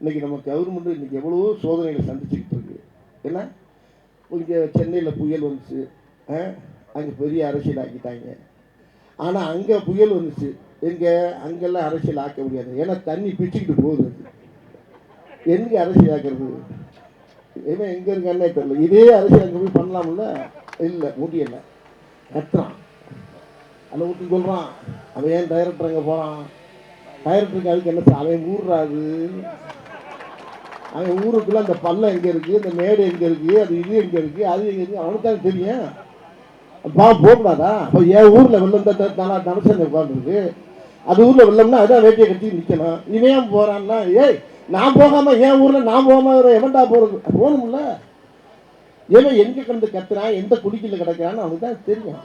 இன்னைக்கு நம்ம கவர்மெண்ட் இன்னைக்கு எவ்வளவோ சோதனைகளை சந்திச்சுக்கிட்டு இருக்கு. ஏன்னா இங்கே சென்னையில் புயல் வந்துச்சு. அங்கே பெரிய அரசியல் ஆக்கிட்டாங்க. ஆனால் அங்கே புயல் வந்துச்சு. எங்கே? அங்கெல்லாம் அரசியல் ஆக்க முடியாது. ஏன்னா தண்ணி பிச்சுக்கிட்டு போகுது. எங்கே அரசியல் ஆக்கிறது? ஏன்னா எங்கே இருக்கானே தெரியல. இதே அரசியல் அங்கே போய் பண்ணலாம்ல? இல்லை முடியல கத்துறான். அதை ஊட்டி சொல்கிறான் அவன் ஏன் டைரக்டர் அங்கே போகிறான் டைரக்டருக்கு அதுக்கு என்ன அவன் ஊர்றாது அவன் ஊருக்குள்ளே அந்த பள்ளம் எங்கே இருக்குது அந்த மேடு எங்கே இருக்குது அது இது எங்கே இருக்குது அது எங்கே இருக்குது அவனுக்கு தான் தெரியும். பா போகக்கூடாதா? அப்போ என் ஊரில் வெள்ளம் தான் தானா தனசன் உட்காந்துருக்கு அது ஊரில் வெள்ளம்னா அதான் வேட்டியை கட்டி நிற்கணும் இவன் ஏன் போகிறான்னா ஏய் நான் போகாமல் என் ஊரில் நான் போகாமல் எவன்டா போகிறது போகணும்ல. ஏன்னா எங்கே கிடந்து கத்துறான் எந்த குடிக்கல கிடக்கிறான்னு அவனுக்கு தான் தெரியும்.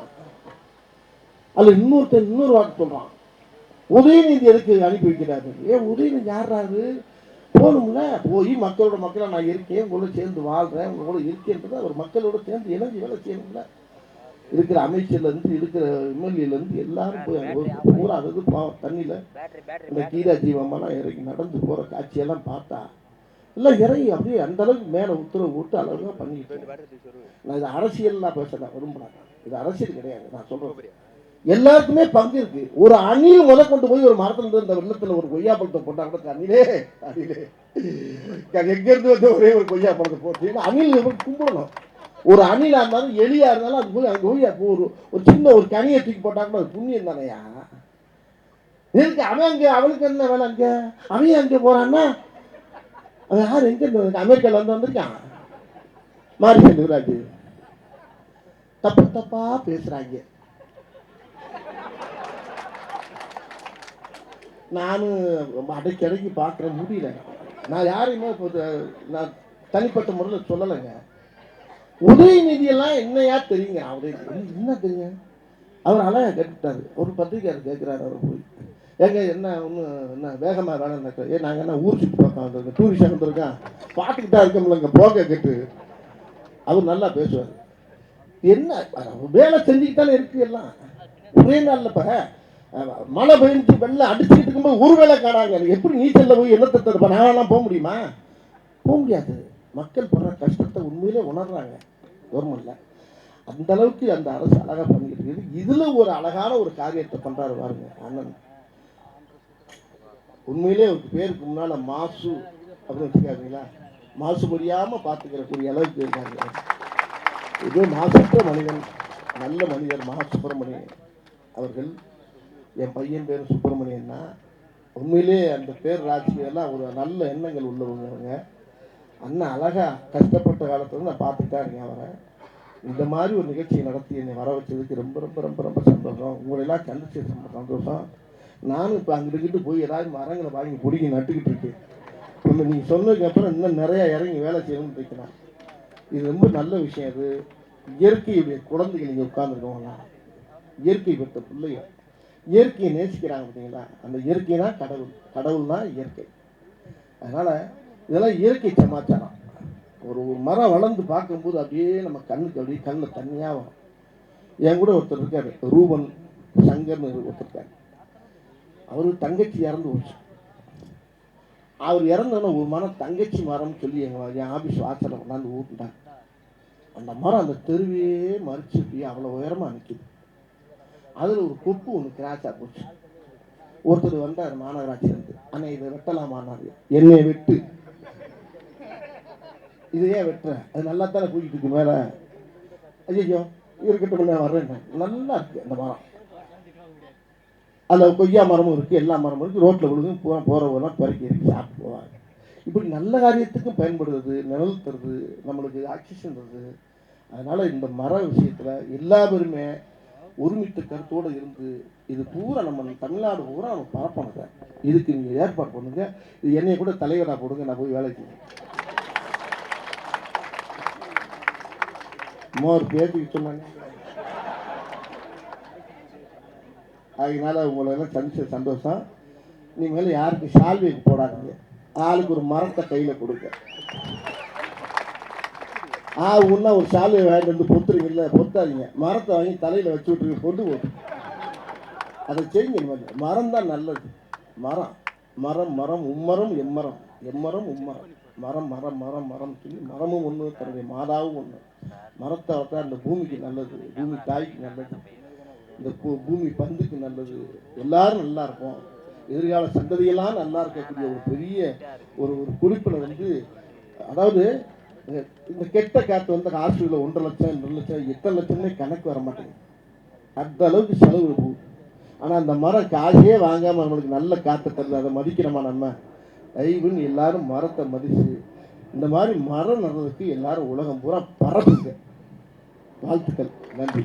அதில் இன்னொருத்தன் இன்னொரு வாக்கு சொல்கிறான் உதயநிதி எதுக்கு அனுப்பி வைக்கிறாரு? ஏன் உதயநிதி யார்றாரு போகணும்ல? போய் மக்களோட மக்களாக நான் இருக்கேன் உங்களோட சேர்ந்து வாழ்கிறேன் உங்களோட கூட இருக்கேன்றது அவர் மக்களோட சேர்ந்து இணைஞ்சு வேலை செய்யணும்ல. இருக்கிற அமைச்சர்லேருந்து இருக்கிற எம்எல்ஏலேருந்து எல்லாரும் போய் பூரா அதாவது பாவம் தண்ணியில் இந்த கீதா ஜீவம்மாலாம் இறங்கி நடந்து போகிற காட்சியெல்லாம் பார்த்தா எல்லாம் இறங்கி அப்படியே அந்த அளவுக்கு மேலே உத்தரவு போட்டு அளவுக்கு பண்ணிட்டு நான் இது அரசியல்லாம் பேச நான். விரும்புகிறேன் இது அரசியல் கிடையாது நான் சொல்கிறேன் எல்லாருக்குமே பங்கு இருக்கு. ஒரு அணில் முத கொண்டு போய் ஒரு மரத்துல இருந்து இந்த வெள்ளத்துல ஒரு கொய்யா பழத்தை போட்டா கூட அணிலே அணிலே. எங்க இருந்து வந்து ஒரே ஒரு கொய்யா பழத்தை போட்டு அணில் கும்பிடணும். ஒரு அணிலா இருந்தாலும் எலியா இருந்தாலும் அது போய் அங்க போய் ஒரு ஒரு சின்ன ஒரு கனியை தூக்கி போட்டா கூட அது புண்ணியம் தானையா? இருக்கு அவன் அங்கே அவளுக்கு என்ன வேலை அங்க? அவன் அங்கே போறான்னா? அவன் யார்? எங்க இருந்து அமெரிக்கால வந்து வந்திருக்கான். மாரி செல்வராஜ் தப்பு தப்பா பேசுறாங்க. நானும் அடைக்கடைக்கு பார்க்குறேன் முடியல. நான் யாரையுமே இப்போ நான் தனிப்பட்ட முறையில் சொல்லலைங்க. உதயநிதியெல்லாம் என்னையா தெரியுங்க? அவரு என்ன தெரியுங்க? அவர் அழகாக கேட்டுட்டார். ஒரு பத்திரிக்கையார் கேட்குறாரு அவர் போய். ஏங்க என்ன ஒன்று என்ன வேகமாக வேணும்னாக்க ஏ நாங்கள் என்ன ஊர் சுற்றி பார்க்க வந்திருக்கோம் டூரிஸ்ட் வந்திருக்கோம் பார்த்துக்கிட்டா இருக்கோம்ல இங்கே போக கேட்டு. அவர் நல்லா பேசுவார். என்ன வேலை செஞ்சுக்கிட்டாலும் இருக்கு எல்லாம். ஒரே நாளில் இப்போ மழை பெய்ஞ்சு வெள்ளம் அடிச்சுட்டு இருக்கும்போது ஒரு வேலை காணாங்க. எப்படி நீச்சலில் போய் என்ன தத்தப்ப நாங்களாம் போக முடியுமா? போக முடியாது. மக்கள் படுற கஷ்டத்தை உண்மையிலே உணர்றாங்க. கவர்மெண்ட்டில் அந்த அளவுக்கு அந்த அரசு அழகாக பண்ணிட்டு இருக்குது. இதில் ஒரு அழகான ஒரு காரியத்தை பண்ணுறாரு பாருங்க அண்ணன். உண்மையிலே ஒரு பேருக்கு முன்னால் மாசு அப்படின்னு வச்சுக்காருங்களா மாசு புரியாமல் பார்த்துக்கிறக்கூடிய அளவுக்கு இருக்காங்க. இது மாசற்ற மனிதன் நல்ல மனிதர் மகா சுப்பிரமணியன் அவர்கள். என் பையன் பேர் சுப்பிரமணியன்னா உண்மையிலே அந்த பேர் ராஜ்கியெல்லாம் ஒரு நல்ல எண்ணங்கள் உள்ளவங்க. அவங்க அண்ணன் அழகா கஷ்டப்பட்ட காலத்தில் நான் பார்த்துட்டா இருக்கேன் அவரை. இந்த மாதிரி ஒரு நிகழ்ச்சியை நடத்தி என்னை வர வச்சதுக்கு ரொம்ப ரொம்ப ரொம்ப ரொம்ப சந்தோஷம். உங்களெல்லாம் கண்டிச்சு சந்தோஷம். நானும் இப்போ அங்கிட்டு போய் ஏதாவது மரங்களை வாங்கி பிடிங்கி நட்டுக்கிட்டு இருக்கேன். இப்போ நீங்கள் சொன்னதுக்கு அப்புறம் இன்னும் நிறையா இறங்கி வேலை செய்யணும்னு இருக்கிறேன் இது ரொம்ப நல்ல விஷயம் அது. இயற்கையுடைய குழந்தைகள் இங்கே உட்காந்துருக்கவங்களாம் இயற்கை பெற்ற பிள்ளைங்க இயற்கையை நேசிக்கிறாங்க பார்த்தீங்களா? அந்த இயற்கை தான் கடவுள். கடவுள் தான் இயற்கை. அதனால் இதெல்லாம் இயற்கை சமாச்சாரம். ஒரு ஒரு மரம் வளர்ந்து பார்க்கும்போது அப்படியே நம்ம கண்ணுக்கு அப்படியே கண்ணில் தண்ணியாக வரும். என் கூட ஒருத்தர் இருக்காரு. ரூபன் சங்கர்னு ஒருத்தர் இருக்கார். அவரு தங்கச்சி இறந்து போச்சு. அவர் இறந்தோன்னா ஒரு மரம் தங்கச்சி மரம்னு சொல்லி எங்கள் என் ஆஃபீஸ் வாசலில் கொண்டாந்து ஊட்டிட்டாங்க அந்த மரம் அந்த தெருவையே மறிச்சு போய் அவ்வளோ உயரமாக நிற்கிது அதில் ஒரு கொப்பு ஒன்று கிராச்சாக போச்சு. ஒருத்தர் வந்தார் வந்து அண்ணே இதை வெட்டலாமான்னாரு என்னை வெட்டு. இது ஏன் வெட்டுறேன் அது நல்லா தானே போய்கிட்டு இருக்கு மேலே. ஐயோ இருக்கட்டும் நான் வர்றேன் நல்லா இருக்கு அந்த மரம். அதில் கொய்யா மரமும் இருக்குது எல்லா மரமும் இருக்குது ரோட்டில் விழுந்து பூரா போகிறவங்கலாம் பறிக்க இருக்கு. சாப்பிட்டு போவாங்க இப்படி நல்ல காரியத்துக்கும் பயன்படுறது நிழல் தருது நம்மளுக்கு ஆக்சிஜன் தருது. அதனால் இந்த மர விஷயத்தில் எல்லா பேருமே ஒருமித்த கருத்தோடு இருந்து இது பூரா நம்ம தமிழ்நாடு பூரா நம்ம பரப்பணுங்க சார். இதுக்கு நீங்கள் ஏற்பாடு பண்ணுங்க. இது என்னைய கூட தலைவராக போடுங்க. நான் போய் வேலைக்கு மோர் பேட்டிக்கு சொன்னாங்க. அதனால உங்களை எல்லாம் சந்திச்ச சந்தோஷம். இனிமேல் யாருக்கு சால்வை போடாதீங்க. ஆளுக்கு ஒரு மரத்தை கையில் கொடுங்க. ஆ உன்னா ஒரு சால்வை வாங்கிட்டு வந்து பொத்துறீங்கல்ல பொத்தாதீங்க. மரத்தை வாங்கி தலையில் வச்சு விட்டுருங்க கொண்டு போட்டு அதை செய்யுங்க மரம் தான் நல்லது. மரம். மரம் மரம் உம்மரம் எம்மரம். எம்மரம் உம்மரம். மரம் மரம் மரம் மரம் சொல்லி மரமும் ஒன்று தன்னுடைய மாதாவும் ஒன்று மரத்தை தான் இந்த பூமிக்கு நல்லது பூமி தாய்க்கு நல்லது. இந்த பூ- பூமி பந்துக்கு நல்லது. எல்லாரும் நல்லா இருப்போம். எதிர்கால சந்ததியெல்லாம் நல்லா இருக்கக்கூடிய ஒரு பெரிய ஒரு ஒரு குறிப்பில் வந்து அதாவது இந்த- கெட்ட காற்று வந்து ஹாஸ்பிட்டலில் ஒன்றரை லட்சம் ரெண்டு லட்சம் எத்தனை லட்சம்னே கணக்கு வர மாட்டேங்குது. அந்த அளவுக்கு செலவு போகும் ஆனால் அந்த மரம் காசே வாங்காமல் நம்மளுக்கு நல்ல காற்றை தருது. அதை மதிக்கிறோமா நம்ம? தயவுன்னு எல்லாரும் மரத்தை மதித்து இந்த மாதிரி மரம் நடுறதுக்கு எல்லாரும் உலகம் பூரா பரப்புங்க வாழ்த்துக்கள். நன்றி.